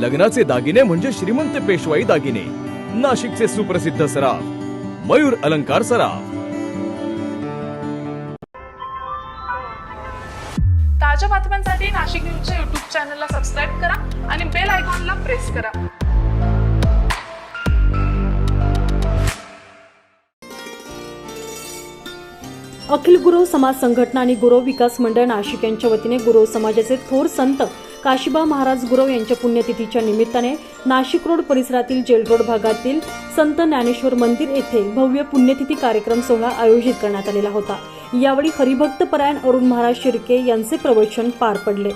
लग्नाचे दागिने म्हणजे श्रीमंत पेशवाई दागिने. नाशिकचे सुप्रसिद्ध सराफ. मयूर अलंकार सराफ. ताज्या बातम्यांसाठी नाशिक न्यूजच्या युट्यूब चॅनलला सबस्क्राईब करा आणि बेल आयकॉनला प्रेस करा. अखिल गुरव समाज संघटना आणि गुरव विकास मंडळ नाशिक यांच्या वतीने गुरव समाजाचे थोर संत काशीबा महाराज गुरव यांच्या पुण्यतिथीच्या निमित्ताने नाशिक रोड परिसरातील जेलरोड भागातील संत ज्ञानेश्वर मंदिर येथे भव्य पुण्यतिथी कार्यक्रम सोहळा आयोजित करण्यात आलेला होता. यावेळी हरिभक्त परायण अरुण महाराज शिर्के यांचे प्रवचन पार पडले.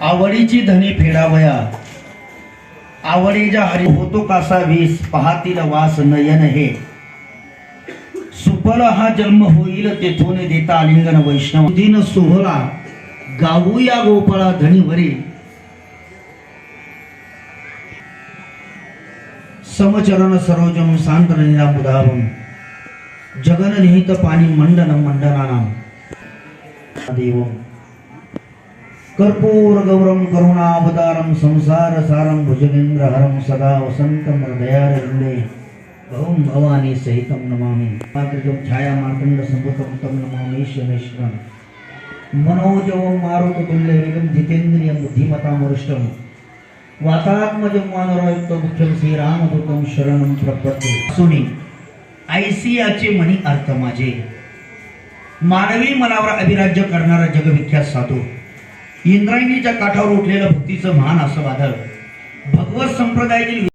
आवडीची धनी फेडावया. आवडीच्या हरी होतो कासा वीस पाहतील वास नयन हे. सुफल हा जन्म होईल तेथून देता आलिंगन वैष्णव. दिन सोहळा गाऊया गोपाळा धणीवरी. समचरण सरोजम सांद्रनिरा मुदावम जगन निहित पाणी मंडन मंडनानाम. देव कर्पूर गौरम करुणावतारम संसार सारम भुजगेंद्र हरम सदा वसंतम हृदयारविंदे भवम भवानी सहितम नमामि. मातृजम छाया मार्तंड संभुतम तम नमामि शमेश्वरम మనోజవం मारुततुल्य జితేంద్రియం जितेंद्रियम बुद्धिमतामरुष्टम वातात्मजम ముఖ్యం मुख्यम శరణం ప్రపత్తి प्रपत्ते सुनी ऐसियाचे मनी अर्थ माझे। मानवी मनावर अभिराज्य करणारा जगविख्यात साधू। इंद्रायणीच्या काठावर उठलेलं भक्तीचं महान असं वादळ। भगवत संप्रदायातील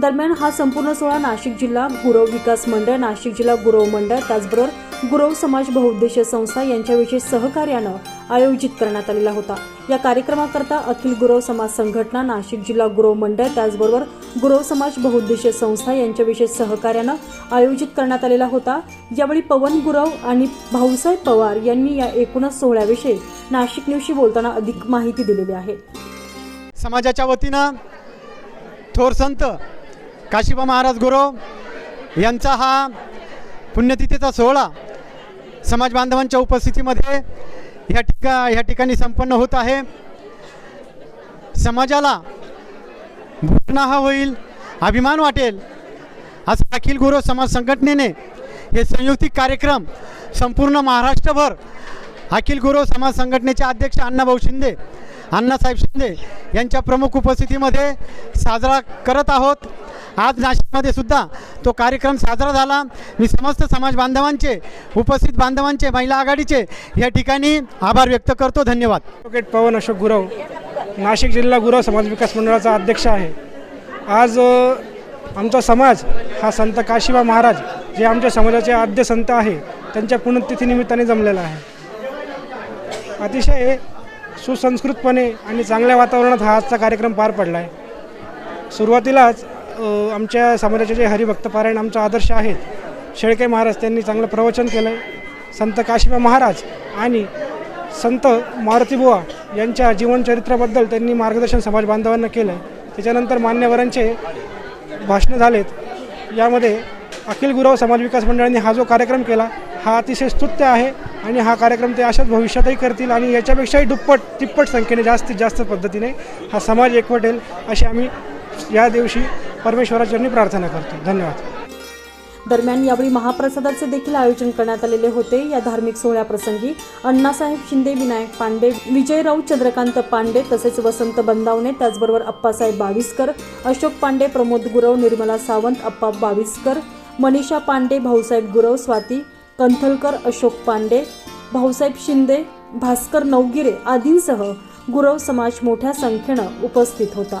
दरम्यान हा संपूर्ण सोहळा नाशिक जिल्हा गुरव विकास मंडळ नाशिक जिल्हा गुरव मंडळ त्याचबरोबर गुरव समाज बहुउद्देशीय संस्था यांच्याविषयी सहकार्यानं आयोजित करण्यात आलेला होता. या कार्यक्रमाकरता अखिल गुरव समाज संघटना नाशिक जिल्हा गुरव मंडळ त्याचबरोबर गुरव समाज बहुउद्देशीय संस्था यांच्याविषयी सहकार्यानं आयोजित करण्यात आलेला होता. यावेळी पवन गुरव आणि भाऊसाहेब पवार यांनी या एकूणच सोहळ्याविषयी नाशिक न्यूजशी बोलताना अधिक माहिती दिलेली आहे. समाजाच्या वतीनं थोर संत काशीबा महाराज गुरव यांचा हा पुण्यतिथीचा सोहळा समाज बांधवांच्या उपस्थितीमध्ये ह्या ठिका ह्या ठिकाणी संपन्न होत आहे. समाजाला हा होईल अभिमान वाटेल असं अखिल गुरु समाज संघटनेने हे संयुक्तिक कार्यक्रम संपूर्ण महाराष्ट्रभर अखिल गुरु समाज संघटनेचे अध्यक्ष अण्णाभाऊ शिंदे अण्णासाहेब शिंदे यांच्या प्रमुख उपस्थितीमध्ये साजरा करत आहोत. आज नाशिकमध्ये सुद्धा तो कार्यक्रम साजरा झाला. मी समस्त समाज बांधवांचे उपस्थित बांधवांचे महिला आघाडीचे या ठिकाणी आभार व्यक्त करतो. धन्यवाद. ॲडव्होकेट पवन अशोक गुरव नाशिक जिल्हा गुरव समाज विकास मंडळाचा अध्यक्ष आहे. आज आमचा समाज हा संत काशिबा महाराज जे आमच्या समाजाचे आद्य संत आहे त्यांच्या पुण्यतिथीनिमित्ताने जमलेला आहे. अतिशय सुसंस्कृतपणे आणि चांगल्या वातावरणात हा आजचा कार्यक्रम पार पडला आहे सुरुवातीलाच आमच्या समाजाचे जे हरिभक्त पारायण आमचा आदर्श आहेत शेळके महाराज त्यांनी चांगलं प्रवचन केलं आहे संत काशीबा महाराज आणि संत मारुतीबुवा यांच्या जीवनचरित्राबद्दल त्यांनी मार्गदर्शन समाज बांधवांना केलं आहे त्याच्यानंतर मान्यवरांचे भाषणं झालेत. यामध्ये अखिल गुराव समाज विकास मंडळाने हा जो कार्यक्रम केला हा अतिशय स्तुत्य आहे आणि हा कार्यक्रम ते अशाच भविष्यातही करतील आणि याच्यापेक्षाही दुप्पट तिप्पट संख्येने जास्तीत जास्त पद्धतीने हा समाज एकवटेल अशी आम्ही या दिवशी परमेश्वराचरणी प्रार्थना करतो. धन्यवाद. दरम्यान यावेळी महाप्रसादाचे देखील आयोजन करण्यात आलेले होते. या धार्मिक सोहळ्याप्रसंगी अण्णासाहेब शिंदे विनायक पांडे विजयराव चंद्रकांत पांडे तसेच वसंत बंदावणे त्याचबरोबर अप्पासाहेब बाविस्कर अशोक पांडे प्रमोद गुरव निर्मला सावंत अप्पा बाविस्कर मनीषा पांडे भाऊसाहेब गुरव स्वाती कंथलकर अशोक पांडे भाऊसाहेब शिंदे भास्कर नवगिरे आदींसह गुरव समाज मोठ्या संख्येनं उपस्थित होता.